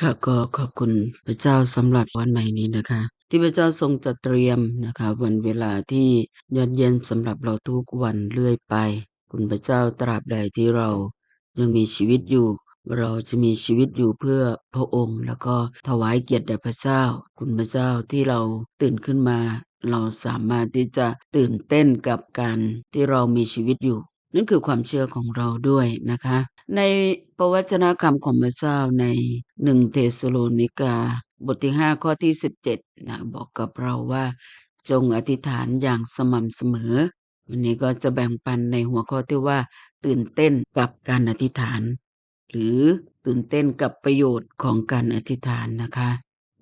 ค่ะก็ขอบคุณพระเจ้าสำหรับวันใหม่นี้นะคะ ที่พระเจ้าทรงจัดเตรียมนะคะ วันเวลาที่ยอดเยี่ยมสำหรับเราทุกวันเรื่อยไป คุณพระเจ้าตราบใดที่เรายังมีชีวิตอยู่ เราจะมีชีวิตอยู่เพื่อพระองค์ แล้วก็ถวายเกียรติแด่พระเจ้า คุณพระเจ้าที่เราตื่นขึ้นมา เราสามารถที่จะตื่นเต้นกับการที่เรามีชีวิตอยู่ นั่นคือความเชื่อของเราด้วยนะคะ ในพระวัจนะคำของพระเจ้าในหนึ่งเทสโลนิกา บทที่ห้าข้อที่สิบเจ็ดนะบอกกับเราว่า จงอธิษฐานอย่างสม่ำเสมอ วันนี้ก็จะแบ่งปันในหัวข้อที่ว่า ตื่นเต้นกับการอธิษฐาน หรือตื่นเต้นกับประโยชน์ของการอธิษฐานนะคะ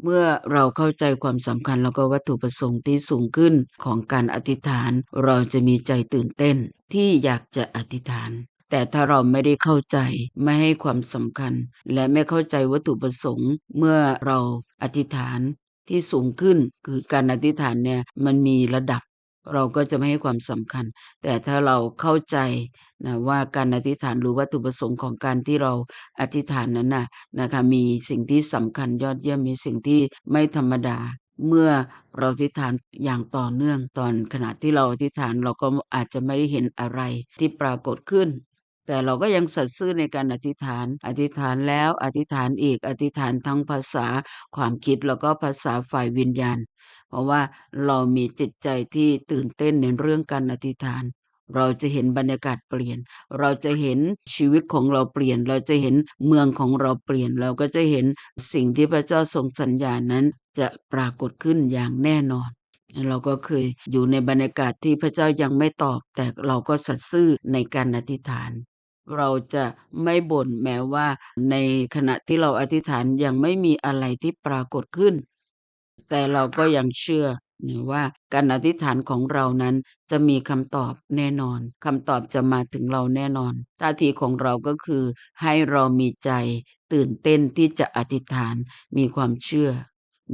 เมื่อเราเข้าใจความสำคัญแล้วก็วัตถุประสงค์ที่สูงขึ้นของการอธิษฐาน เราจะมีใจตื่นเต้น ที่อยากจะอธิษฐาน แต่ถ้าเราไม่ได้เข้าใจไม่ให้ความสำคัญ และไม่เข้าใจวัตถุประสงค์เมื่อเราอธิษฐานที่สูงขึ้นคือการอธิษฐานเนี่ยมันมีระดับ เราก็จะไม่ให้ความสำคัญ แต่ถ้าเราเข้าใจนะว่าการอธิษฐานหรือวัตถุประสงค์ของการที่เราอธิษฐานนั้นนะนะคะมีสิ่งที่สำคัญยอดเยี่ยมมีสิ่งที่ไม่ธรรมดา เมื่อเราอธิษฐานอย่างต่อเนื่องตอนขณะที่เราอธิษฐานเราก็อาจจะไม่ได้เห็นอะไรที่ปรากฏขึ้น แต่เราก็ยังสัตย์ซื่อในการอธิษฐาน อธิษฐานแล้วอธิษฐานอีกอธิษฐานทั้งภาษาความคิดแล้วก็ภาษาฝ่ายวิญญาณ เพราะว่าเรามีจิตใจที่ตื่นเต้นในเรื่องการอธิษฐาน เราจะเห็นบรรยากาศเปลี่ยน เราจะเห็นชีวิตของเราเปลี่ยน เราจะเห็นเมืองของเราเปลี่ยน เราก็จะเห็นสิ่งที่พระเจ้าทรงสัญญานั้นจะปรากฏขึ้นอย่างแน่นอน เราก็เคยอยู่ในบรรยากาศที่พระเจ้ายังไม่ตอบ แต่เราก็สัตย์ซื่อในการอธิษฐาน เราจะไม่บ่นแม้ว่าในขณะที่เราอธิษฐานยังไม่มีอะไรที่ปรากฏขึ้น แต่เราก็ยังเชื่อ ว่าการอธิษฐานของเรานั้นจะมีคำตอบแน่นอนคำตอบจะมาถึงเราแน่นอนท่าทีของเราก็คือให้เรามีใจตื่นเต้นที่จะอธิษฐานมีความเชื่อ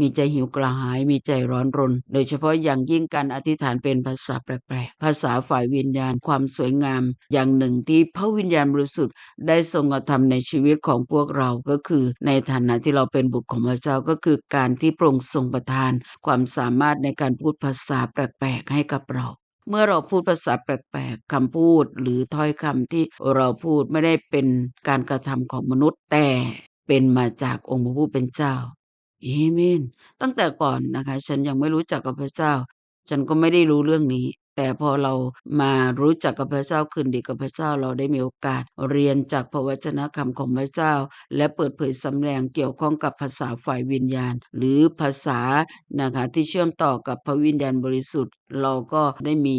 มีใจหิวกระหาย มีใจร้อนรน โดยเฉพาะอย่างยิ่งการอธิษฐานเป็นภาษาแปลกๆ ภาษาฝ่ายวิญญาณ ความสวยงาม อย่างหนึ่งที่พระวิญญาณบริสุทธิ์ได้ทรงกระทำในชีวิตของพวกเรา ก็คือในฐานะที่เราเป็นบุตรของพระเจ้าก็คือการที่พระองค์ทรงประทาน ความสามารถในการพูดภาษาแปลกๆให้กับเราเมื่อเราพูดภาษาแปลกๆคำพูดหรือถ้อยคำที่เราพูดไม่ได้เป็นการกระทำของมนุษย์แต่เป็นมาจากองค์พระผู้เป็นเจ้า เอเมน ตั้งแต่ก่อนนะคะ ฉันยังไม่รู้จักกับพระเจ้า ฉันก็ไม่ได้รู้เรื่องนี้ แต่พอเรามารู้จักกับพระเจ้าคืนดีกับพระเจ้าเราได้มีโอกาส เรียนจากพระวจนะคำของพระเจ้า และเปิดเผยสำแดงเกี่ยวข้องกับภาษาฝ่ายวิญญาณ หรือภาษานะคะที่เชื่อมต่อกับพระวิญญาณบริสุทธิ์ เราก็ได้มี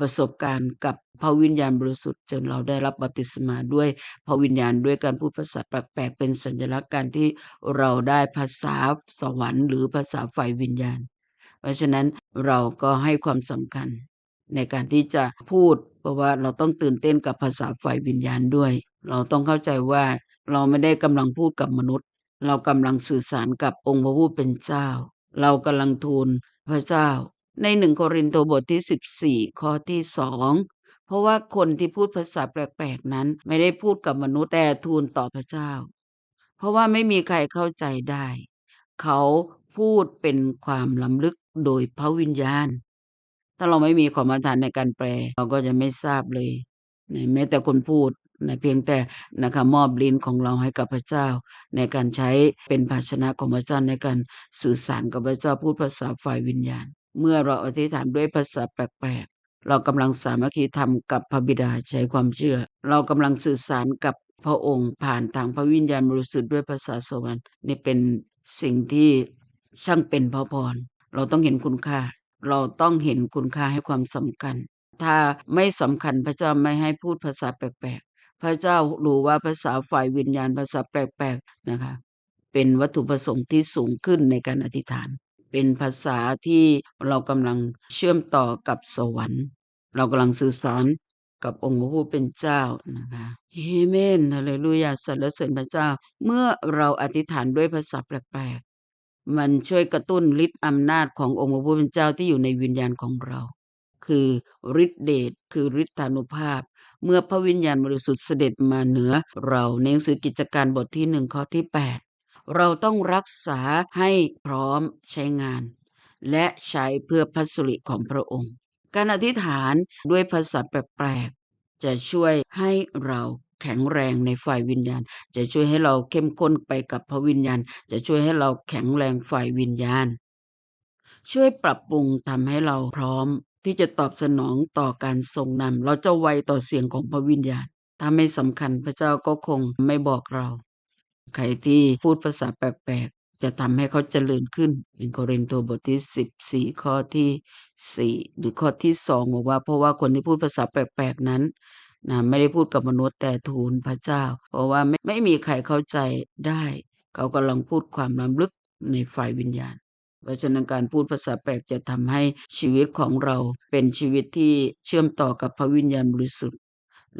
ประสบการณ์กับพระวิญญาณบริสุทธิ์จนเราได้รับบัพติศมาด้วยพระวิญญาณด้วยการพูดภาษาแปลกๆเป็นสัญลักษณ์การที่เราได้ภาษาสวรรค์หรือภาษาฝ่ายวิญญาณ เพราะฉะนั้นเราก็ให้ความสำคัญในการที่จะพูด เพราะว่าเราต้องตื่นเต้นกับภาษาฝ่ายวิญญาณด้วย เราต้องเข้าใจว่าเราไม่ได้กำลังพูดกับมนุษย์ เรากำลังสื่อสารกับองค์พระผู้เป็นเจ้า เรากำลังทูลพระเจ้า ในหนึ่งโครินธ์บทที่ 14 ข้อที่สองเพราะว่าคนที่พูดภาษาแปลกๆนั้น ไม่ได้พูดกับมนุษย์แต่ทูลต่อพระเจ้า เพราะว่าไม่มีใครเข้าใจได้ เขาพูดเป็นความล้ำลึกโดยพระวิญญาณ ถ้าเราไม่มีความทานในการแปล เราก็จะไม่ทราบเลยแม้แต่คนพูดนะเพียงแต่นะคะมอบลิ้นของเราให้กับพระเจ้า ในการใช้เป็นภาชนะของพระเจ้าในการสื่อสารกับพระเจ้าพูดภาษาฝ่ายวิญญาณ เมื่อเราอธิษฐานด้วยภาษาแปลกๆ เรากำลังสามัคคีธรรมกับพระบิดาใช้ความเชื่อ เรากำลังสื่อสารกับพระองค์ผ่านทางพระวิญญาณบริสุทธิ์ด้วยภาษาสวรรค์นี่เป็นสิ่งที่ช่างเป็นพระพร เราต้องเห็นคุณค่า เราต้องเห็นคุณค่าให้ความสำคัญ ถ้าไม่สำคัญพระเจ้าไม่ให้พูดภาษาแปลกๆ พระเจ้ารู้ว่าภาษาฝ่ายวิญญาณภาษาแปลกๆนะคะ เป็นวัตถุประสงค์ที่สูงขึ้นในการอธิษฐาน เป็นภาษาที่เรากำลังเชื่อมต่อกับสวรรค์ เรากำลังสื่อสารกับองค์พระผู้เป็นเจ้านะคะเอเมนฮาเลลูยาสรรเสริญพระเจ้า เมื่อเราอธิษฐานด้วยภาษาแปลกๆ มันช่วยกระตุ้นฤทธิ์อำนาจขององค์พระผู้เป็นเจ้าที่อยู่ในวิญญาณของเรา คือฤทธิเดชคือฤทธานุภาพ เมื่อพระวิญญาณบริสุทธิ์เสด็จมาเหนือเราในหนังสือกิจการบทที่หนึ่งข้อที่ 8 เราต้องรักษาให้พร้อมใช้งาน และใช้เพื่อพระสุริของพระองค์ การอธิษฐานด้วยภาษาแปลกๆจะช่วยให้เราแข็งแรงในฝ่ายวิญญาณ จะช่วยให้เราเข้มข้นไปกับพระวิญญาณ จะช่วยให้เราแข็งแรงฝ่ายวิญญาณ ช่วยปรับปรุงทำให้เราพร้อมที่จะตอบสนองต่อการทรงนำเราจะไวต่อเสียงของพระวิญญาณ ถ้าไม่สำคัญพระเจ้าก็คงไม่บอกเรา ใครที่พูดภาษาแปลกๆ จะทำให้เขาเจริญขึ้นในโครินธ์บทที่ 14 ข้อที่ 4 หรือข้อที่ 2 บอกว่าเพราะว่าคนที่พูดภาษาแปลกๆนั้นนะไม่ได้พูดกับมนุษย์แต่ทูลพระเจ้า เพราะว่าไม่ไม่มีใครเข้าใจได้ เขากำลังพูดความล้ำลึกในฝ่ายวิญญาณ เพราะฉะนั้นการพูดภาษาแปลกจะทำให้ชีวิตของเราเป็นชีวิตที่เชื่อมต่อกับพระวิญญาณบริสุทธิ์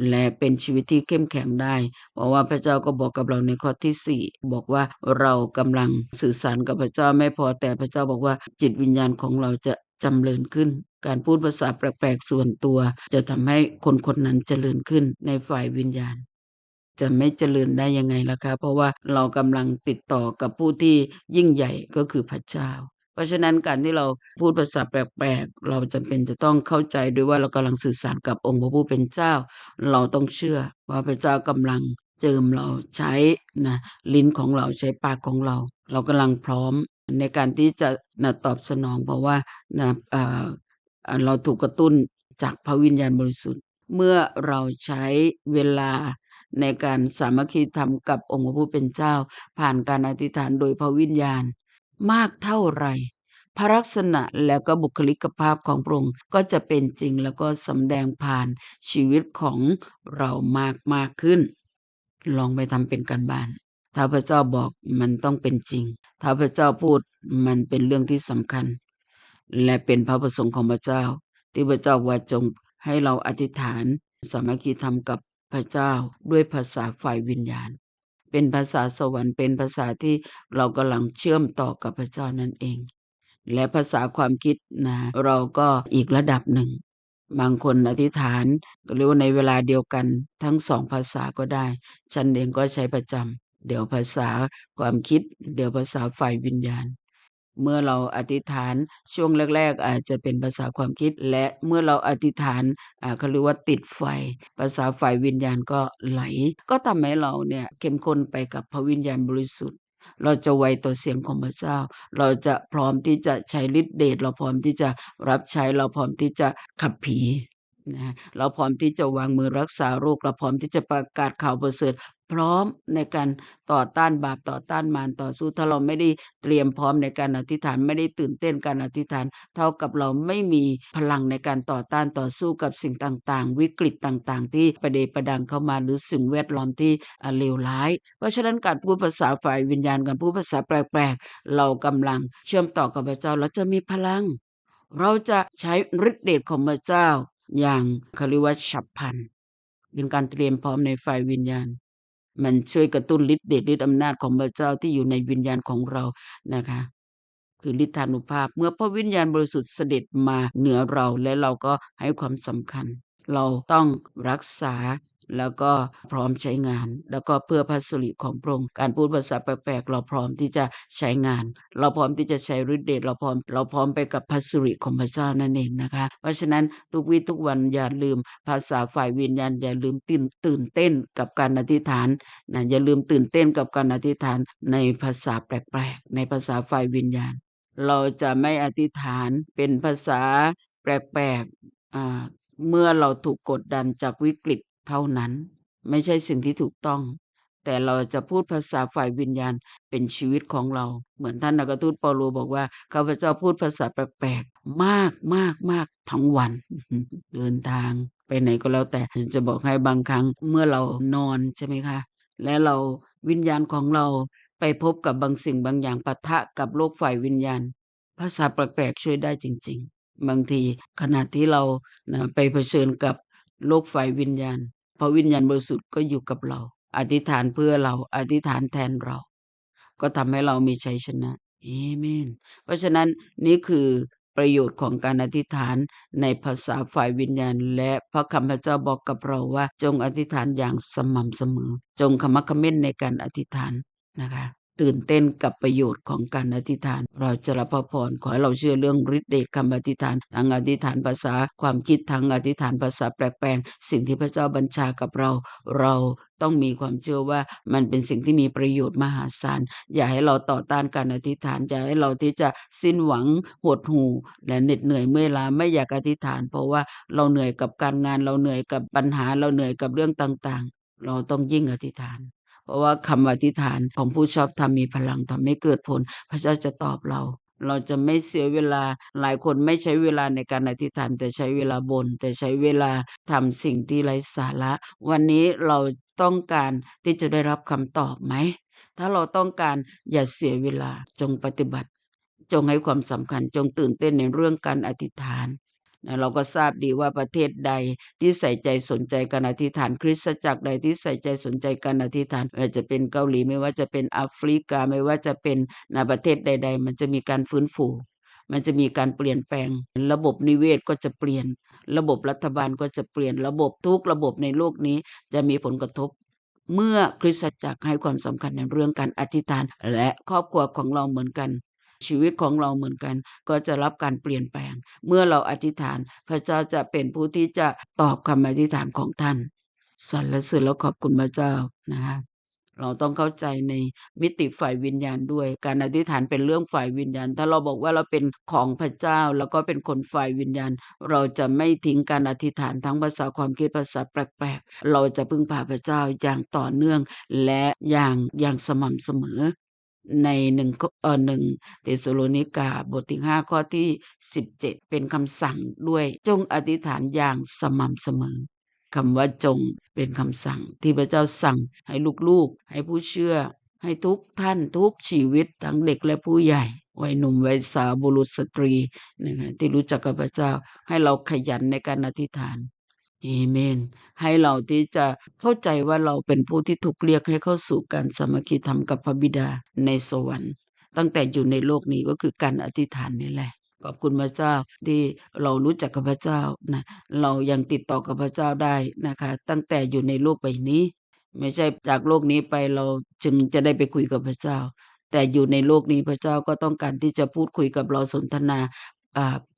และเป็นชีวิตที่เข้มแข็งได้ เพราะว่าพระเจ้าก็บอกกับเราในข้อที่ 4 บอกว่าเรากำลังสื่อสารกับพระเจ้าไม่พอแต่พระเจ้าบอกว่าจิตวิญญาณของเราจะจำเริญขึ้น การพูดภาษาแปลกๆส่วนตัว จะทำให้คนคนนั้นเจริญขึ้นในฝ่ายวิญญาณ จะไม่เจริญได้ยังไงล่ะคะ เพราะว่าเรากำลังติดต่อกับผู้ที่ยิ่งใหญ่ก็คือพระเจ้า เพราะฉะนั้นการที่เราพูดภาษาแปลกๆ เราจำเป็นจะต้องเข้าใจด้วยว่าเรากำลังสื่อสารกับองค์พระผู้เป็นเจ้า เราต้องเชื่อว่าพระเจ้ากำลังเจิมเราใช้นะลิ้นของเราใช้ปากของเรา เรากำลังพร้อมในการที่จะนะตอบสนองเพราะว่านะเเราถูกกระตุ้นจากพระวิญญาณบริสุทธิ์ เมื่อเราใช้เวลาในการสามัคคีธรรมกับองค์พระผู้เป็นเจ้า ผ่านการอธิษฐานโดยพระวิญญาณ มากเท่าไหร่ พระลักษณะและก็บุคลิกภาพของพระองค์ก็จะเป็นจริงแล้วก็สำแดงผ่านชีวิตของเรามากมากขึ้น ลองไปทำเป็นการบ้าน ถ้าพระเจ้าบอกมันต้องเป็นจริง ถ้าพระเจ้าพูดมันเป็นเรื่องที่สำคัญ และเป็นพระประสงค์ของพระเจ้า ที่พระเจ้าว่าจงให้เราอธิษฐานสามัคคีธรรมกับพระเจ้าด้วยภาษาฝ่ายวิญญาณ เป็นภาษาสวรรค์เป็นภาษาที่เรากำลังเชื่อมต่อกับพระเจ้านั่นเอง และภาษาความคิดนะเราก็อีกระดับหนึ่ง บางคนอธิษฐานหรือว่าในเวลาเดียวกันทั้งสองภาษาก็ได้ ฉันเองก็ใช้ประจำเดี๋ยวภาษาความคิด เดี๋ยวภาษาฝ่ายวิญญาณ เมื่อเราอธิษฐานช่วงแรก ๆ อาจจะเป็นภาษาความคิด และเมื่อเราอธิษฐานเขาเรียกว่าติดไฟ ภาษาฝ่ายวิญญาณก็ไหล ก็ทำให้เราเนี่ยเข้มข้นไปกับพระวิญญาณบริสุทธิ์เราจะไวต่อเสียงของพระเจ้า เราจะพร้อมที่จะใช้ฤทธิเดช เราพร้อมที่จะรับใช้ เราพร้อมที่จะขับผี นะเราพร้อมที่จะวางมือรักษาโรคเราพร้อมที่จะประกาศข่าวประเสริฐพร้อมในการต่อต้านบาปต่อต้านมารต่อสู้ถ้าเราไม่ได้เตรียมพร้อมในการอธิษฐานไม่ได้ตื่นเต้นการอธิษฐาน เท่ากับเราไม่มีพลังในการต่อต้านต่อสู้กับสิ่งต่างๆ วิกฤตต่างๆ ที่ประเดประดังเข้ามาหรือสิ่งแวดล้อมที่เลวร้าย เพราะฉะนั้นการพูดภาษาฝ่ายวิญญาณการพูดภาษาแปลกๆ เรากำลังเชื่อมต่อกับพระเจ้าเราจะมีพลัง เราจะใช้ฤทธิเดชของพระเจ้า อย่างเขาเรียกว่าฉับพลันเป็นการเตรียมพร้อมในฝ่ายวิญญาณ มันช่วยกระตุ้นฤทธิ์เดชฤทธิ์อำนาจของพระเจ้าที่อยู่ในวิญญาณของเรานะคะ คือฤทธานุภาพเมื่อพระวิญญาณบริสุทธิ์เสด็จมาเหนือเราและเราก็ให้ความสำคัญ เราต้องรักษา แล้วก็พร้อมใช้งาน แล้วก็เพื่อพระสิริของพระองค์การพูดภาษาแปลกๆเราพร้อมที่จะใช้งาน เราพร้อมที่จะใช้ฤทธิ์เดชเราพร้อมเราพร้อมไปกับพระสิริของพระเจ้านั่นเองนะคะ เพราะฉะนั้นทุกวีทุกวันอย่าลืมภาษาฝ่ายวิญญาณอย่าลืมตื่นตื่นเต้นกับการอธิษฐานนะอย่าลืมตื่นเต้นกับการอธิษฐานในภาษาแปลกๆในภาษาฝ่ายวิญญาณ เราจะไม่อธิษฐานเป็นภาษาแปลกๆเมื่อเราถูกกดดันจากวิกฤต เท่านั้นไม่ใช่สิ่งที่ถูกต้อง แต่เราจะพูดภาษาฝ่ายวิญญาณเป็นชีวิตของเรา เหมือนท่านนักทูตเปาโลบอกว่าข้าพเจ้าพูดภาษาแปลกๆมากมากมากทั้งวัน เดินทางไปไหนก็แล้วแต่ฉันจะบอกให้บางครั้งเมื่อเรานอนใช่ไหมคะ และเราวิญญาณของเราไปพบกับบางสิ่งบางอย่างปะทะกับโลกฝ่ายวิญญาณ ภาษาแปลกๆช่วยได้จริง ๆ บางทีขณะที่เรานะไปเผชิญกับโลกฝ่ายวิญญาณ พระวิญญาณบริสุทธิ์ก็อยู่กับเรา อธิษฐานเพื่อเรา อธิษฐานแทนเรา ก็ทำให้เรามีชัยชนะเอเมน เพราะฉะนั้นนี่คือประโยชน์ของการอธิษฐานในภาษาฝ่ายวิญญาณ และพระคำพระเจ้าบอกกับเราว่า จงอธิษฐานอย่างสม่ำเสมอ จงขมักเขม้นในการอธิษฐานนะคะ ตื่นเต้นกับประโยชน์ของการอธิษฐาน เราจะรับพระพรขอให้เราเชื่อเรื่องฤทธิ์เดชคำอธิษฐานทางอธิษฐานภาษาความคิดทางอธิษฐานภาษาแปลงๆสิ่งที่พระเจ้าบัญชากับเรา เราต้องมีความเชื่อว่ามันเป็นสิ่งที่มีประโยชน์มหาศาลอย่าให้เราต่อต้านการอธิษฐานอย่าให้เราที่จะสิ้นหวังหดหู่และเหน็ดเหนื่อยเมื่อยล้าไม่อยากอธิษฐาน เพราะว่าเราเหนื่อยกับการงานเราเหนื่อยกับปัญหาเราเหนื่อยกับเรื่องต่างๆ เราต้องยิ่งอธิษฐาน เพราะว่าคำอธิษฐานของผู้ชอบธรรมมีพลังทำให้เกิดผล พระเจ้าจะตอบเราเราจะไม่เสียเวลาหลายคนไม่ใช้เวลาในการอธิษฐานแต่ใช้เวลาบน แต่ใช้เวลาทำสิ่งที่ไร้สาระ วันนี้เราต้องการที่จะได้รับคำตอบไหม ถ้าเราต้องการอย่าเสียเวลาจงปฏิบัติ จงให้ความสำคัญจงตื่นเต้นในเรื่องการอธิษฐาน นะเราก็ทราบดีว่าประเทศใดที่ใส่ใจสนใจการอธิษฐานคริสตจักรใดที่ใส่ใจสนใจการอธิษฐานไม่ว่าจะเป็นเกาหลีไม่ว่าจะเป็นแอฟริกาไม่ว่าจะเป็นในประเทศใด ๆ มันจะมีการฟื้นฟูมันจะมีการเปลี่ยนแปลง ระบบนิเวศก็จะเปลี่ยน ระบบรัฐบาลก็จะเปลี่ยนระบบทุกระบบในโลกนี้จะมีผลกระทบ เมื่อคริสตจักรให้ความสำคัญในเรื่องการอธิษฐาน และครอบครัวของเราเหมือนกัน ชีวิตของเราเหมือนกัน ก็จะรับการเปลี่ยนแปลง เมื่อเราอธิษฐาน พระเจ้าจะเป็นผู้ที่จะตอบคำอธิษฐานของท่านสรรเสริญและขอบคุณพระเจ้านะคะเราต้องเข้าใจในมิติฝ่ายวิญญาณด้วย การอธิษฐานเป็นเรื่องฝ่ายวิญญาณ ถ้าเราบอกว่าเราเป็นของพระเจ้าแล้วก็เป็นคนฝ่ายวิญญาณ เราจะไม่ทิ้งการอธิษฐานทั้งภาษาความคิดภาษาแปลกๆ เราจะพึ่งพาพระเจ้าอย่างต่อเนื่อง และอย่างอย่างสม่ำเสมอ ในหนึ่งเอ่อหนึ่งเทสโลนิกาบทที่ห้าข้อที่สิบเจ็ดเป็นคำสั่งด้วยจงอธิษฐานอย่างสม่ำเสมอคำว่าจงเป็นคำสั่งที่พระเจ้าสั่งให้ลูกๆ ให้ผู้เชื่อ ให้ทุกท่านทุกชีวิตทั้งเด็กและผู้ใหญ่วัยหนุ่มวัยสาวบุรุษสตรีนะคะที่รู้จักกับพระเจ้าให้เราขยันในการอธิษฐาน เอเมน ให้เราที่จะเข้าใจว่าเราเป็นผู้ที่ถูกเรียกให้เข้าสู่การสมัคคีธรรมกับพระบิดาในสวรรค์ ตั้งแต่อยู่ในโลกนี้ก็คือการอธิษฐานนี่แหละขอบคุณพระเจ้าที่เรารู้จักกับพระเจ้านะเรายังติดต่อกับพระเจ้าได้นะคะ ตั้งแต่อยู่ในโลกใบนี้ ไม่ใช่จากโลกนี้ไปเราจึงจะได้ไปคุยกับพระเจ้า แต่อยู่ในโลกนี้พระเจ้าก็ต้องการที่จะพูดคุยกับเราสนทนา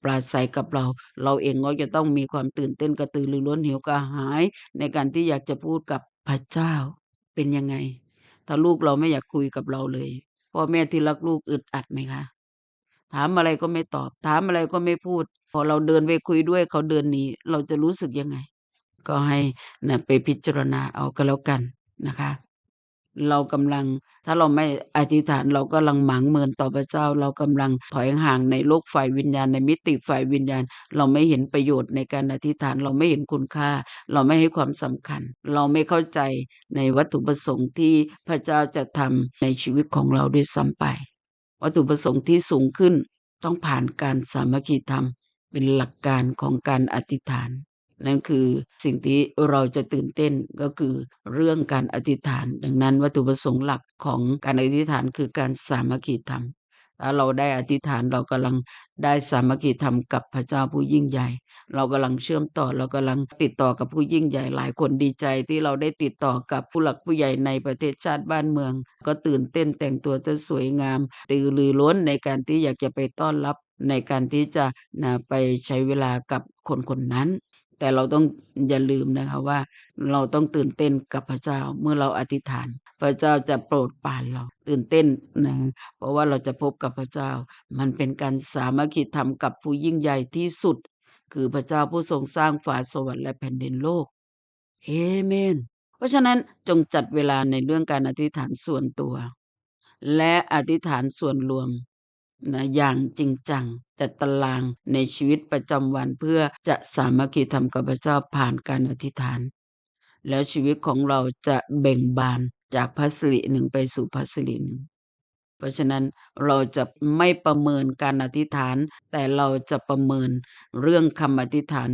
ปราศัยกับเรา เราเองก็จะต้องมีความตื่นเต้นกระตือรือร้นหิวกระหาย ในการที่อยากจะพูดกับพระเจ้าเป็นยังไง ถ้าลูกเราไม่อยากคุยกับเราเลยพ่อแม่ที่รักลูกอึดอัดไหมคะ ถามอะไรก็ไม่ตอบ ถามอะไรก็ไม่พูด พอเราเดินไปคุยด้วยเขาเดินหนีเราจะรู้สึกยังไง ก็ให้นะไปพิจารณาเอาก็แล้วกันนะคะ เรากำลัง ถ้าเราไม่อธิษฐานเรากำลังหมางเมินต่อพระเจ้า เรากำลังถอยห่างในโลกฝ่ายวิญญาณในมิติฝ่ายวิญญาณ เราไม่เห็นประโยชน์ในการอธิษฐานเราไม่เห็นคุณค่า เราไม่ให้ความสำคัญ เราไม่เข้าใจในวัตถุประสงค์ที่พระเจ้าจะทำในชีวิตของเราด้วยซ้ำไป วัตถุประสงค์ที่สูงขึ้นต้องผ่านการสามัคคีธรรม เป็นหลักการของการอธิษฐาน นั่นคือสิ่งที่เราจะตื่นเต้นก็คือเรื่องการอธิษฐาน ดังนั้นวัตถุประสงค์หลักของการอธิษฐานคือการสามัคคีธรรมถ้าเราได้อธิษฐานเรากำลังได้สามัคคีธรรมกับพระเจ้าผู้ยิ่งใหญ่ เรากำลังเชื่อมต่อเรากำลังติดต่อกับผู้ยิ่งใหญ่หลายคนดีใจที่เราได้ติดต่อกับผู้หลักผู้ใหญ่ในประเทศชาติบ้านเมือง ก็ตื่นเต้นแต่งตัวจะสวยงาม ตื่นรือร้นในการที่อยากจะไปต้อนรับในการที่จะนะไปใช้เวลากับคนคนนั้น แต่เราต้องอย่าลืมนะคะว่าเราต้องตื่นเต้นกับพระเจ้าเมื่อเราอธิษฐาน พระเจ้าจะโปรดปรานเรา ตื่นเต้นนะเพราะว่าเราจะพบกับพระเจ้า มันเป็นการสามัคคีธรรมกับผู้ยิ่งใหญ่ที่สุด คือพระเจ้าผู้ทรงสร้างฟ้าสวรรค์และแผ่นดินโลกเอเมน เพราะฉะนั้นจงจัดเวลาในเรื่องการอธิษฐานส่วนตัว และอธิษฐานส่วนรวม นะอย่างจริงจังจัดตารางในชีวิตประจำวันเพื่อจะสามัคคีธรรมกับพระเจ้าผ่านการอธิษฐาน แล้วชีวิตของเราจะเบ่งบานจากพัสริหนึ่งไปสู่พัสริหนึ่งเพราะฉะนั้นเราจะไม่ประเมินการอธิษฐาน แต่เราจะประเมินเรื่องคำอธิษฐาน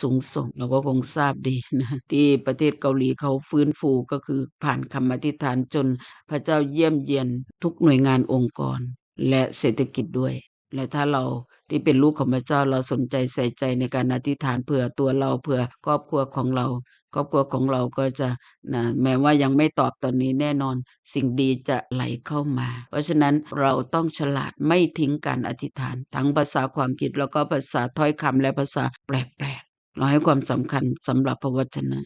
สูงส่งเราก็คงทราบดีนะที่ประเทศเกาหลีเขาฟื้นฟูก็คือผ่านคำอธิษฐานจนพระเจ้าเยี่ยมเยียนทุกหน่วยงานองค์กร และเศรษฐกิจด้วย และถ้าเราที่เป็นลูกของพระเจ้าเราสนใจใส่ใจในการอธิษฐานเผื่อตัวเราเผื่อครอบครัวของเรา ครอบครัวของเราก็จะนะแม้ว่ายังไม่ตอบตอนนี้แน่นอน สิ่งดีจะไหลเข้ามา เพราะฉะนั้นเราต้องฉลาดไม่ทิ้งการอธิษฐาน ทั้งภาษาความคิดแล้วก็ภาษาถ้อยคำและภาษาแปลกๆเราให้ความสำคัญสำหรับพระวจนะ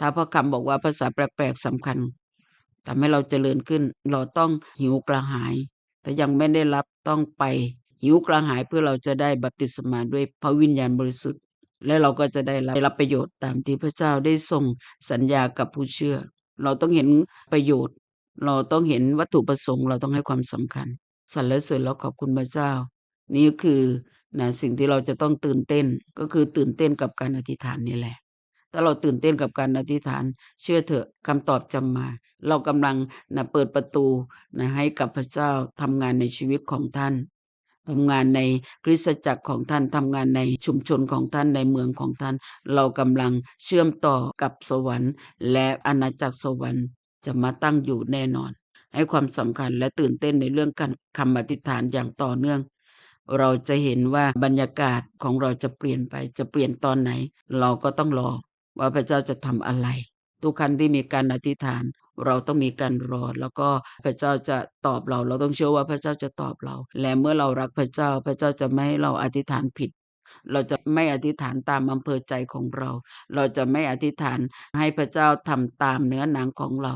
ถ้าพระคำบอกว่าภาษาแปลกๆสำคัญทำให้เราเจริญขึ้น เราต้องหิวกระหาย แต่ยังไม่ได้รับต้องไป หิวกระหายเพื่อเราจะได้บัพติศมาด้วยพระวิญญาณบริสุทธิ์ และเราก็จะได้รับประโยชน์ตามที่พระเจ้าได้ทรงสัญญากับผู้เชื่อ เราต้องเห็นประโยชน์ เราต้องเห็นวัตถุประสงค์ เราต้องให้ความสำคัญสรรเสริญแล้วขอบคุณพระเจ้า นี่คือนะสิ่งที่เราจะต้องตื่นเต้นก็คือตื่นเต้นกับการอธิษฐานนี่แหละ ถ้าเราตื่นเต้นกับการอธิษฐาน เชื่อเถอะคำตอบจะมา เรากำลังนะเปิดประตูนะให้กับพระเจ้าทำงานในชีวิตของท่านทำงานในคริสตจักรของท่านทำงานในชุมชนของท่านในเมืองของท่าน เรากำลังเชื่อมต่อกับสวรรค์ และอาณาจักรสวรรค์จะมาตั้งอยู่แน่นอน ให้ความสำคัญและตื่นเต้นในเรื่องการคำอธิษฐานอย่างต่อเนื่อง เราจะเห็นว่าบรรยากาศของเราจะเปลี่ยนไปจะเปลี่ยนตอนไหน เราก็ต้องรอ ว่าพระเจ้าจะทำอะไร ทุกครั้งที่มีการอธิษฐาน เราต้องมีการรอ แล้วก็พระเจ้าจะตอบเรา เราต้องเชื่อว่าพระเจ้าจะตอบเรา และเมื่อเรารักพระเจ้า พระเจ้าจะไม่ให้เราอธิษฐานผิด เราจะไม่อธิษฐานตามอำเภอใจของเรา เราจะไม่อธิษฐานให้พระเจ้าทำตามเนื้อหนังของเรา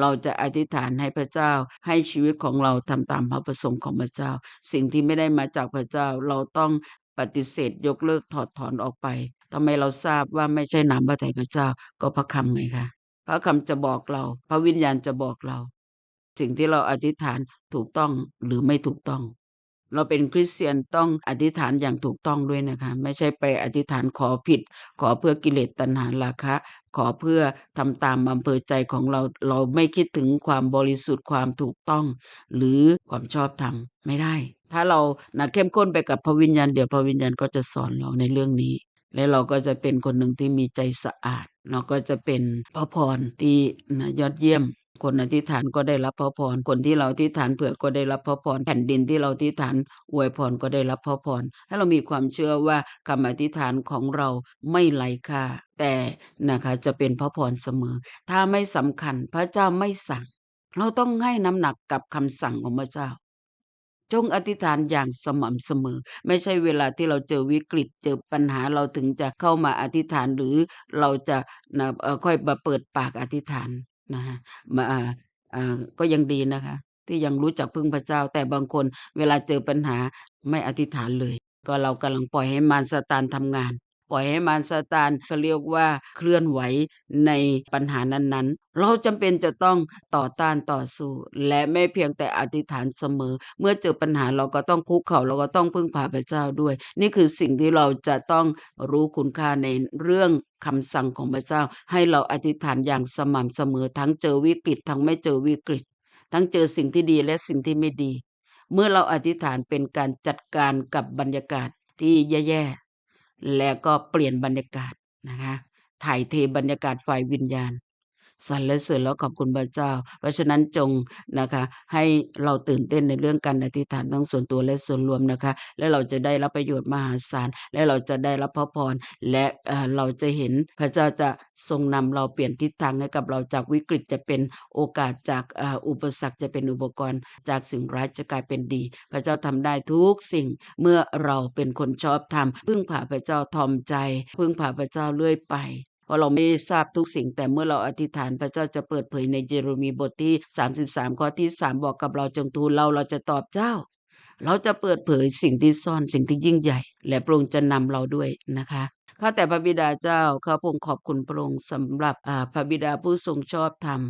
เราจะอธิษฐานให้พระเจ้าให้ชีวิตของเราทำตามพระประสงค์ของพระเจ้า สิ่งที่ไม่ได้มาจากพระเจ้าเราต้องปฏิเสธยกเลิกถอดถอนออกไป ทำไมเราทราบว่าไม่ใช่น้ำพระทัยพระเจ้าก็พระคำไงคะพระคำจะบอกเรา พระวิญญาณจะบอกเรา สิ่งที่เราอธิษฐานถูกต้องหรือไม่ถูกต้อง เราเป็นคริสเตียนต้องอธิษฐานอย่างถูกต้องด้วยนะคะ ไม่ใช่ไปอธิษฐานขอผิด ขอเพื่อกิเลสตัณหาราคะ ขอเพื่อทำตามอำเภอใจของเราเราไม่คิดถึงความบริสุทธิ์ความถูกต้อง หรือความชอบธรรมไม่ได้ ถ้าเรานะเข้มข้นไปกับพระวิญญาณเดี๋ยวพระวิญญาณก็จะสอนเราในเรื่องนี้ และเราก็จะเป็นคนหนึ่งที่มีใจสะอาด เราก็จะเป็นพระพรที่นะยอดเยี่ยม คนอธิษฐานก็ได้รับพระพร คนที่เราอธิษฐานเผื่อก็ได้รับพระพร แผ่นดินที่เราอธิษฐานอวยพรก็ได้รับพระพรให้เรามีความเชื่อว่าคำอธิษฐานของเราไม่ไร้ค่า แต่นะคะจะเป็นพระพรเสมอ ถ้าไม่สำคัญพระเจ้าไม่สั่ง เราต้องให้น้ำหนักกับคำสั่งของพระเจ้า จงอธิษฐานอย่างสม่ำเสมอ ไม่ใช่เวลาที่เราเจอวิกฤตเจอปัญหาเราถึงจะเข้ามาอธิษฐานหรือเราจะนะค่อยมาเปิดปากอธิษฐานนะฮะมาก็ยังดีนะคะ ที่ยังรู้จักพึ่งพระเจ้า แต่บางคนเวลาเจอปัญหาไม่อธิษฐานเลย ก็เรากำลังปล่อยให้มารสตานทำงาน ปล่อยให้มารซาตานเขาเรียกว่าเคลื่อนไหวในปัญหานั้นๆ เราจำเป็นจะต้องต่อต้านต่อสู้ และไม่เพียงแต่อธิษฐานเสมอ เมื่อเจอปัญหาเราก็ต้องคุกเข่าเราก็ต้องพึ่งพาพระเจ้าด้วย นี่คือสิ่งที่เราจะต้องรู้คุณค่าในเรื่องคำสั่งของพระเจ้า ให้เราอธิษฐานอย่างสม่ำเสมอทั้งเจอวิกฤต ทั้งไม่เจอวิกฤต ทั้งเจอสิ่งที่ดีและสิ่งที่ไม่ดี เมื่อเราอธิษฐานเป็นการจัดการกับบรรยากาศที่แย่ๆ แล้วก็เปลี่ยนบรรยากาศนะคะถ่ายเทบรรยากาศฝ่ายวิญญาณ สรรเสริญแล้วขอบคุณพระเจ้า เพราะฉะนั้นจงนะคะให้เราตื่นเต้นในเรื่องการอธิษฐานทั้งส่วนตัวและส่วนรวมนะคะ และเราจะได้รับประโยชน์มหาศาลและเราจะได้รับพระพรและเราจะเห็นพระเจ้าจะทรงนำเราเปลี่ยนทิศทางให้กับเราจากวิกฤตจะเป็นโอกาสจากอุปสรรคจะเป็นอุปกรณ์ จากสิ่งร้ายจะกลายเป็นดี พระเจ้าทำได้ทุกสิ่งเมื่อเราเป็นคนชอบธรรมพึ่งพาพระเจ้าทอมใจ พึ่งพาพระเจ้าเรื่อยไป เพราะเราไม่ได้ทราบทุกสิ่ง แต่เมื่อเราอธิษฐานพระเจ้าจะเปิดเผยในเยเรมีบทที่ 33 ข้อที่ 3 บอกกับเราจงทูลเราเราจะตอบเจ้า เราจะเปิดเผยสิ่งที่ซ่อนสิ่งที่ยิ่งใหญ่ และพระองค์จะนำเราด้วยนะคะข้าแต่พระบิดาเจ้าข้าพระองขอบคุณพระองค์สำหรับอ่าพระบิดาผู้ทรงชอบธรรม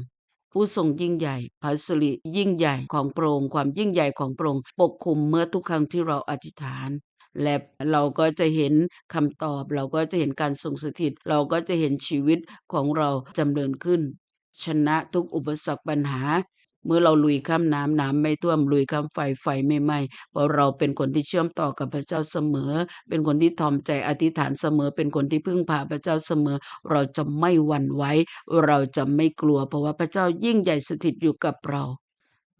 ผู้ทรงยิ่งใหญ่พระสิริยิ่งใหญ่ของพระองค์ความยิ่งใหญ่ของพระองค์ปกคลุมเมื่อทุกครั้งที่เราอธิษฐาน และเราก็จะเห็นคำตอบ เราก็จะเห็นการทรงสถิต เราก็จะเห็นชีวิตของเราจำเริญขึ้น ชนะทุกอุปสรรคปัญหา เมื่อเราลุยข้ามน้ำน้ำไม่ท่วมลุยข้ามไฟไฟไม่ไหม้เพราะเราเป็นคนที่เชื่อมต่อกับพระเจ้าเสมอ เป็นคนที่ทอมใจอธิษฐานเสมอ เป็นคนที่พึ่งพาพระเจ้าเสมอ เราจะไม่หวั่นไหวเราจะไม่กลัว เพราะว่าพระเจ้ายิ่งใหญ่สถิตอยู่กับเรา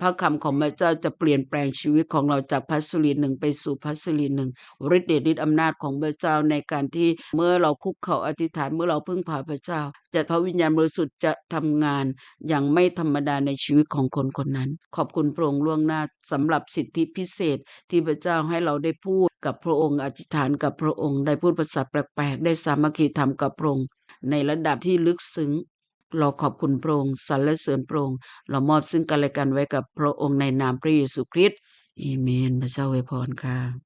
พระคำของพระเจ้าจะเปลี่ยนแปลงชีวิตของเราจากพัสรีหนึ่งไปสู่พัสรีหนึ่งฤทธิ์เดชฤทธิ์อำนาจของพระเจ้าในการที่เมื่อเราคุกเข่าอธิษฐานเมื่อเราพึ่งพาพระเจ้าจะพระวิญญาณบริสุทธิ์จะทำงานอย่างไม่ธรรมดาในชีวิตของคนคนนั้น ขอบคุณพระองค์ล่วงหน้าสำหรับสิทธิพิเศษที่พระเจ้าให้เราได้พูดกับพระองค์อธิษฐานกับพระองค์ได้พูดภาษาแปลกๆ ได้สามัคคีธรรมกับพระองค์ในระดับที่ลึกซึ้ง เราขอบคุณพระองค์สรรเสริญพระองค์เรามอบซึ่งกันและกันไว้กับพระองค์ในนามพระเยซูคริสต์เอเมนพระเจ้าอวยพรค่ะ